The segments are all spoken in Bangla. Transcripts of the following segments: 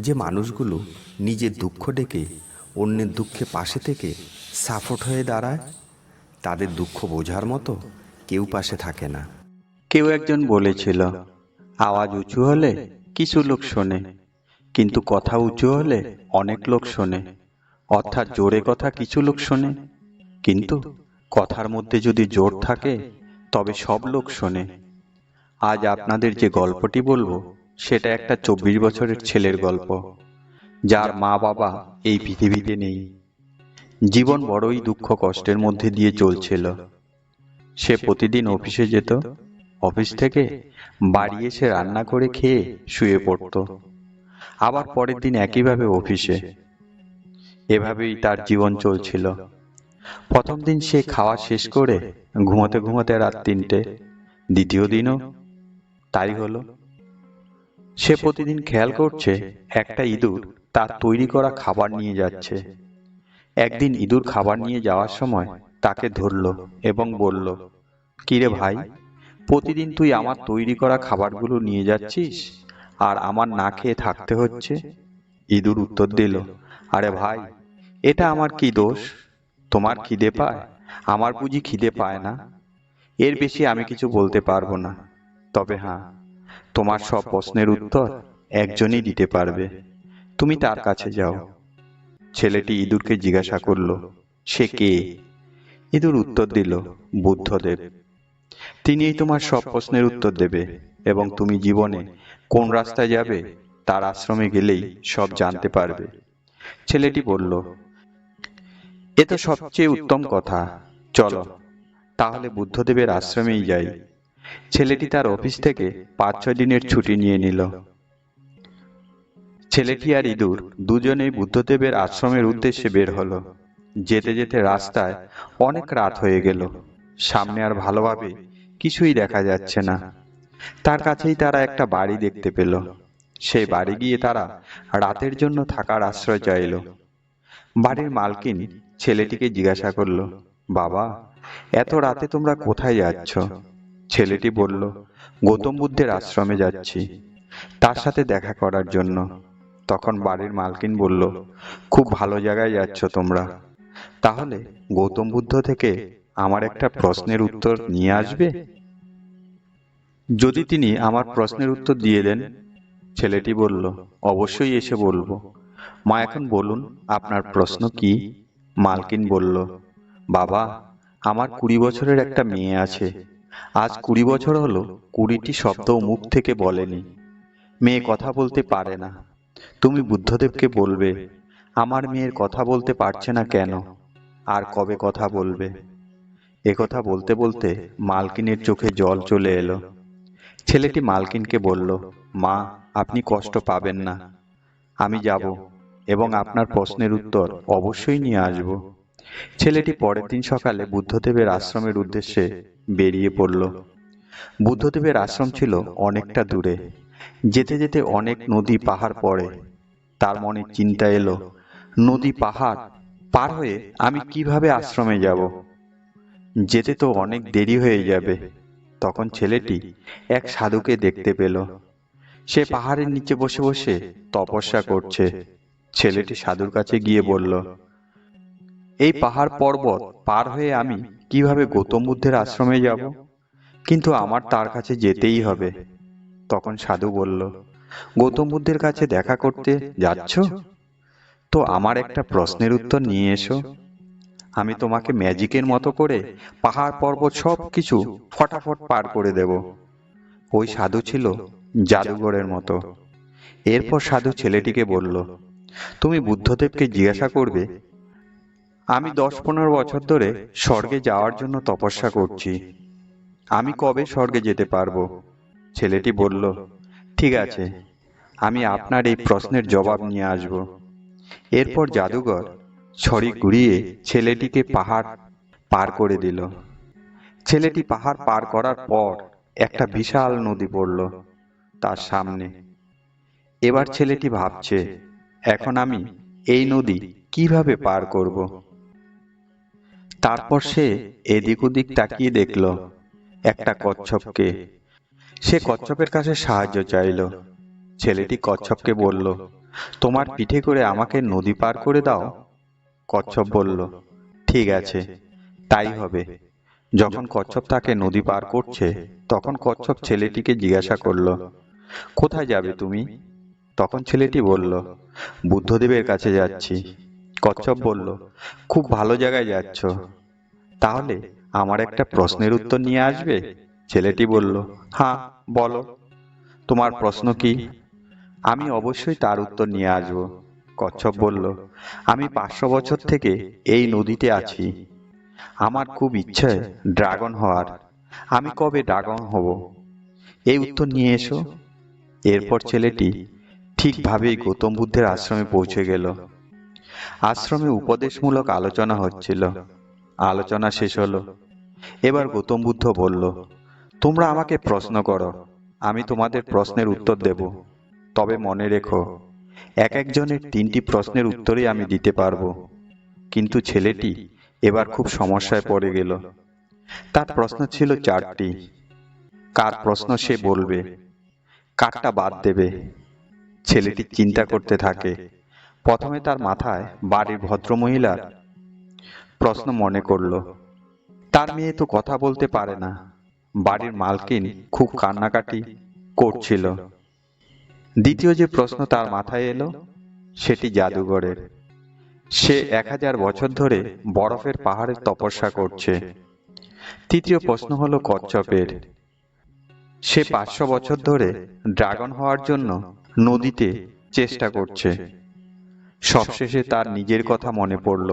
যে মানুষগুলো নিজের দুঃখ ডেকে, অন্যের দুঃখে পাশে থেকে সাপোর্ট হয়ে দাঁড়ায়, তাদের দুঃখ বোঝার মতো কেউ পাশে থাকে না। কেউ একজন বলেছিল, আওয়াজ উঁচু হলে কিছু লোক শোনে, কিন্তু কথা উঁচু হলে অনেক লোক শোনে, অর্থাৎ জোরে কথা কিছু লোক শোনে। কিন্তু কথার মধ্যে যদি জোর থাকে, তবে সব লোক শোনে। আজ আপনাদের যে গল্পটি বলব সেটা একটা চব্বিশ বছরের ছেলের গল্প, যার মা বাবা এই পৃথিবীতে নেই। জীবন বড়ই দুঃখ কষ্টের মধ্যে দিয়ে চলছিল। সে প্রতিদিন অফিসে যেত, অফিস থেকে বাড়ি এসে রান্না করে খেয়ে শুয়ে পড়ত। আবার পরের দিন একইভাবে অফিসে। এভাবেই তার জীবন চলছিল। প্রথম দিন সে খাওয়া শেষ করে ঘুমাতে ঘুমাতে রাত তিনটে, দ্বিতীয় দিনও তাই হলো। সে প্রতিদিন খেয়াল করছে একটা ইঁদুর তার তৈরি করা খাবার নিয়ে যাচ্ছে। একদিন ইঁদুর খাবার নিয়ে যাওয়ার সময় তাকে ধরলো এবং বলল, কিরে ভাই, প্রতিদিন তুই আমার তৈরি করা খাবারগুলো নিয়ে যাচ্ছিস আর আমার না খেয়ে থাকতে হচ্ছে? ইঁদুর উত্তর দিল, আরে ভাই, এটা আমার কি দোষ? তোমার খিদে পায়? আমার বুঝি খিদে পায় না। এর বেশি আমি কিছু বলতে পারব না। তবে হ্যাঁ তোমার সব প্রশ্নের উত্তর একজনই দিতে পারবে। তুমি তার কাছে যাও। ছেলেটি ইঁদুরকে জিজ্ঞাসা করল সে কে? ইঁদুর উত্তর দিল বুদ্ধদেব। তিনিই তোমার সব প্রশ্নের উত্তর দেবে এবং তুমি জীবনে কোন রাস্তায় যাবে তার আশ্রমে গেলেই সব জানতে পারবে। ছেলেটি বলল এ তো সবচেয়ে উত্তম কথা। চলো তাহলে বুদ্ধদেবের আশ্রমেই যাই। ছেলেটি তার অফিস থেকে পাঁচ ছয় দিনের ছুটি নিয়ে নিল। ছেলেটি আর ইঁদুর দুজনেই বুদ্ধদেবের আশ্রমের উদ্দেশ্যে বের হলো। যেতে যেতে রাস্তায় অনেক রাত হয়ে গেল। সামনে আর ভালোভাবে কিছুই দেখা যাচ্ছে না। তার কাছেই তারা একটা বাড়ি দেখতে পেল। সেই বাড়ি গিয়ে তারা রাতের জন্য থাকার আশ্রয় চাইল। বাড়ির মালকিন ছেলেটিকে জিজ্ঞাসা করল, বাবা, এত রাতে তোমরা কোথায় যাচ্ছ? ছেলেটি বলল, গৌতম বুদ্ধের আশ্রমে যাচ্ছি। তার সাথে দেখা করার জন্য। তখন বাড়ির মালকিন বলল, খুব ভালো জায়গায় যাচ্ছ তোমরা। তাহলে গৌতম বুদ্ধ থেকে আমার একটা প্রশ্নের উত্তর নিয়ে আসবে? যদি তিনি আমার প্রশ্নের উত্তর দিয়ে দেন, ছেলেটি বলল, অবশ্যই এসে বলব। মা এখন বলুন, আপনার প্রশ্ন কি? মালকিন বলল, বাবা, আমার কুড়ি বছরের একটা মেয়ে আছে। আজ কুড়ি বছর হলো কুড়িটি শব্দ মুখ থেকে বলেনি। মেয়ে কথা বলতে পারে না। তুমি বুদ্ধদেবকে বলবে, আমার মেয়ের কথা বলতে পারছে না কেন? আর কবে কথা বলবে? একথা বলতে বলতে মালকিনের চোখে জল চলে এলো। ছেলেটি মালকিনকে বলল, মা, আপনি কষ্ট পাবেন না। আমি যাব এবং আপনার প্রশ্নের উত্তর অবশ্যই নিয়ে আসব। ছেলেটি পরের দিন সকালে বুদ্ধদেবের আশ্রমের উদ্দেশ্যে বেরিয়ে পড়ল। বুদ্ধদেবের আশ্রম ছিল অনেকটা দূরে। যেতে যেতে অনেক নদী পাহাড় পড়ে। তার মনে চিন্তা এলো, নদী পাহাড়? পার হয়ে আমি কীভাবে আশ্রমে যাব? যেতে তো অনেক দেরি হয়ে যাবে। তখন ছেলেটি এক সাধুকে দেখতে পেল। সে পাহাড়ের নিচে বসে বসে তপস্যা করছে। ছেলেটি সাধুর কাছে গিয়ে বলল, এই পাহাড় পর্বত পার হয়ে আমি কীভাবে গৌতম বুদ্ধের আশ্রমে যাব? কিন্তু আমার তার কাছে যেতেই হবে। তখন সাধু বলল, গৌতম বুদ্ধের কাছে দেখা করতে যাচ্ছ? তো আমার একটা প্রশ্নের উত্তর নিয়ে এসো। আমি তোমাকে ম্যাজিকের মতো করে পাহাড় পর্বত সব কিছু ফটাফট পার করে দেব। ওই সাধু ছিল জাদুঘরের মতো। এরপর সাধু ছেলেটিকে বলল, তুমি বুদ্ধদেবকে জিজ্ঞাসা করবে আমি দশ পনেরো বছর ধরে স্বর্গে যাওয়ার জন্য তপস্যা করছি। আমি কবে স্বর্গে যেতে পারব? ছেলেটি বলল, ঠিক আছে, আমি আপনার এই প্রশ্নের জবাব নিয়ে আসব। এরপর জাদুঘর ছড়ি ঘুরিয়ে ছেলেটিকে পাহাড় পার করে দিল। ছেলেটি পাহাড় পার করার পর একটা বিশাল নদী পড়ল তার সামনে। এবার ছেলেটি ভাবছে, এখন আমি এই নদী কীভাবে পার করব? তারপর সে এদিক ওদিক তাকিয়ে দেখল একটা কচ্ছপকে। সে কচ্ছপের কাছে সাহায্য চাইল। ছেলেটি কচ্ছপকে বলল, তোমার পিঠে করে আমাকে নদী পার করে দাও? কচ্ছপ বলল, ঠিক আছে, তাই হবে। যখন কচ্ছপ তাকে নদী পার করছে, তখন কচ্ছপ ছেলেটিকে জিজ্ঞাসা করল, কোথায় যাবে তুমি? তখন ছেলেটি বলল, বুদ্ধদেবের কাছে যাচ্ছি। কচ্ছপ বলল, খুব ভালো জায়গায় যাচ্ছ। তাহলে আমার একটা প্রশ্নের উত্তর নিয়ে আসবে? ছেলেটি বলল হ্যাঁ বলো। তোমার প্রশ্ন কি? আমি অবশ্যই তার উত্তর নিয়ে আসব। কচ্ছপ বলল, আমি পাঁচশো বছর থেকে এই নদীতে আছি। আমার খুব ইচ্ছে ড্রাগন হওয়ার। আমি কবে ড্রাগন হব? এই উত্তর নিয়ে এসো। এরপর ছেলেটি ঠিকভাবেই গৌতম বুদ্ধের আশ্রমে পৌঁছে গেল। আশ্রমে উপদেশমূলক আলোচনা হচ্ছিল। আলোচনা শেষ হলো। এবার গৌতম বুদ্ধ বলল, তোমরা আমাকে প্রশ্ন করো, আমি তোমাদের প্রশ্নের উত্তর দেব। তবে মনে রেখো, এক একজনের তিনটি প্রশ্নের উত্তরই আমি দিতে পারব। কিন্তু ছেলেটি এবার খুব সমস্যায় পড়ে গেল। তার প্রশ্ন ছিল চারটি। কার প্রশ্ন সে বলবে? কারটা বাদ দেবে। ছেলেটি চিন্তা করতে থাকে প্রথমে তার মাথায় বাড়ির ভদ্রমহিলার প্রশ্ন মনে করল, তার মেয়ে তো কথা বলতে পারে না। বাড়ির মালকিন খুব কান্নাকাটি করছিল। দ্বিতীয় যে প্রশ্ন তার মাথায় এলো, সেটি জাদুঘরের। সে এক হাজার বছর ধরে বরফের পাহাড়ের তপস্যা করছে। তৃতীয় প্রশ্ন হলো কচ্ছপের। সে পাঁচশো বছর ধরে ড্রাগন হওয়ার জন্য নদীতে চেষ্টা করছে। সবশেষে তার নিজের কথা মনে পড়ল।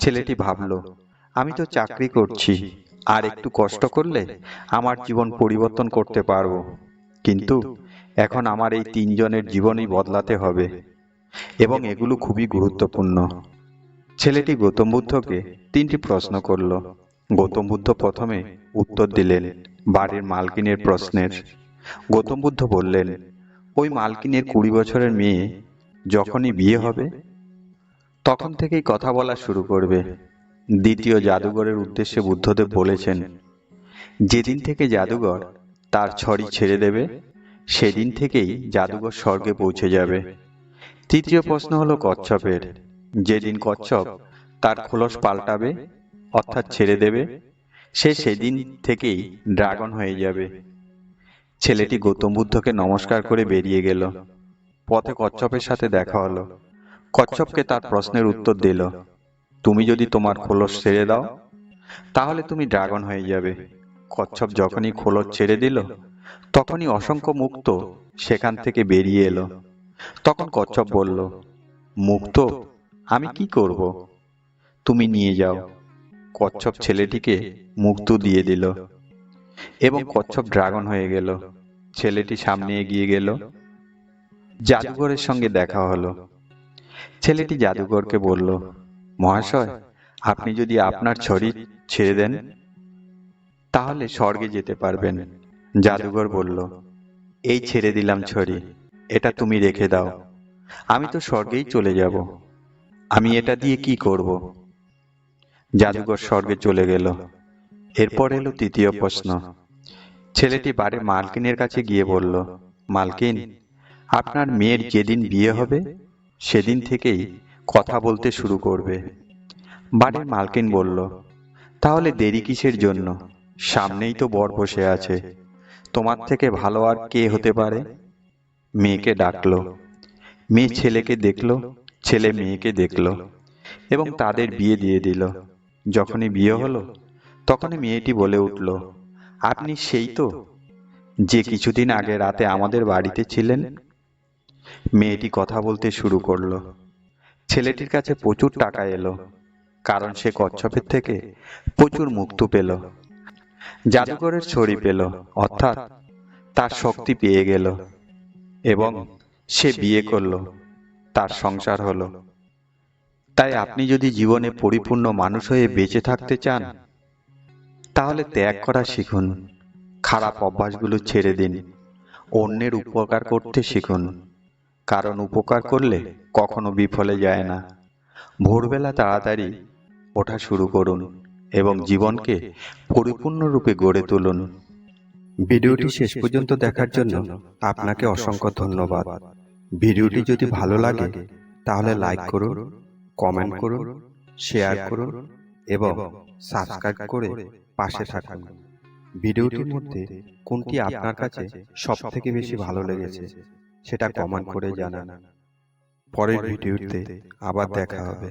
ছেলেটি ভাবল, আমি তো চাকরি করছি, আর একটু কষ্ট করলে আমার জীবন পরিবর্তন করতে পারব। কিন্তু এখন আমার এই তিনজনের জীবনই বদলাতে হবে এবং এগুলো খুবই গুরুত্বপূর্ণ। ছেলেটি গৌতম বুদ্ধকে তিনটি প্রশ্ন করল। গৌতম বুদ্ধ প্রথমে উত্তর দিলেন, বাড়ির মালকিনের প্রশ্নের। গৌতম বুদ্ধ বললেন, ওই মালকিনের কুড়ি বছরের মেয়ে যখনই বিয়ে হবে তখন থেকেই কথা বলা শুরু করবে। দ্বিতীয় জাদুঘরের উদ্দেশ্যে বুদ্ধদেব বলেছেন যেদিন থেকে জাদুঘর তার ছড়ি ছেড়ে দেবে সেদিন থেকেই জাদুঘর স্বর্গে পৌঁছে যাবে। তৃতীয় প্রশ্ন হলো কচ্ছপের। যেদিন কচ্ছপ তার খোলস পাল্টাবে অর্থাৎ ছেড়ে দেবে সে সেদিন থেকেই ড্রাগন হয়ে যাবে। ছেলেটি গৌতম বুদ্ধকে নমস্কার করে বেরিয়ে গেল। পথে কচ্ছপের সাথে দেখা হলো। কচ্ছপকে তার প্রশ্নের উত্তর দিল। তুমি যদি তোমার খোলস ছেড়ে দাও তাহলে তুমি ড্রাগন হয়ে যাবে। কচ্ছপ যখনই খোলস ছেড়ে দিল তখনই অসংখ্য মুক্ত সেখান থেকে বেরিয়ে এলো। তখন কচ্ছপ বলল মুক্ত আমি কি করব? তুমি নিয়ে যাও। কচ্ছপ ছেলেটিকে মুক্ত দিয়ে দিল এবং কচ্ছপ ড্রাগন হয়ে গেল। ছেলেটি সামনে এগিয়ে গেল। জাদুঘরের সঙ্গে দেখা হলো। ছেলেটি জাদুঘরকে বলল, মহাশয়, আপনি যদি আপনার ছড়ি ছেড়ে দেন, তাহলে স্বর্গে যেতে পারবেন। জাদুঘর বলল, এই ছেড়ে দিলাম ছড়ি, এটা তুমি রেখে দাও। আমি তো স্বর্গেই চলে যাব। আমি এটা দিয়ে কি করব? জাদুঘর স্বর্গে চলে গেল। এরপর এলো তৃতীয় প্রশ্ন। ছেলেটি বাড়ির মালকিনের কাছে গিয়ে বলল, মালকিন আপনার মেয়ের যেদিন বিয়ে হবে, সেদিন থেকেই কথা বলতে শুরু করবে। বাড়ির মালকিন বলল, তাহলে দেরি কিসের জন্য? সামনেই তো বর বসে আছে। তোমার থেকে ভালো আর কে হতে পারে? মেয়েকে ডাকলো। মেয়ে ছেলেকে দেখল, ছেলে মেয়েকে দেখল এবং তাদের বিয়ে দিয়ে দিল। যখনই বিয়ে হলো, তখনই মেয়েটি বলে উঠল, আপনি সেই তো, যে কিছুদিন আগে রাতে আমাদের বাড়িতে ছিলেন মেয়েটি কথা বলতে শুরু করল। ছেলেটির কাছে প্রচুর টাকা এলো, কারণ সে কচ্ছপের থেকে প্রচুর মুক্ত পেল। জাদুঘরের ছড়ি পেল, অর্থাৎ তার শক্তি পেয়ে গেল, এবং সে বিয়ে করল, তার সংসার হলো। তাই আপনি যদি জীবনে পরিপূর্ণ মানুষ হয়ে বেঁচে থাকতে চান, তাহলে ত্যাগ করা শিখুন, খারাপ অভ্যাসগুলো ছেড়ে দিন, অন্যের উপকার করতে শিখুন। কারণ উপকার করলে কখনো বিফলে যায় না। ভোরবেলা তাড়াতাড়ি ওঠা শুরু করুন এবং জীবনকে পরিপূর্ণরূপে গড়ে তুলুন। ভিডিওটি শেষ পর্যন্ত দেখার জন্য আপনাকে অসংখ্য ধন্যবাদ। ভিডিওটি যদি ভালো লাগে, তাহলে লাইক করুন, কমেন্ট করুন, শেয়ার করুন এবং সাবস্ক্রাইব করে পাশে থাকুন। ভিডিওটির মধ্যে কোনটি আপনার কাছে সব থেকে বেশি ভালো লেগেছে? সেটা কমেন্ট করে জানান পরের ভিডিওতে আবার দেখা হবে।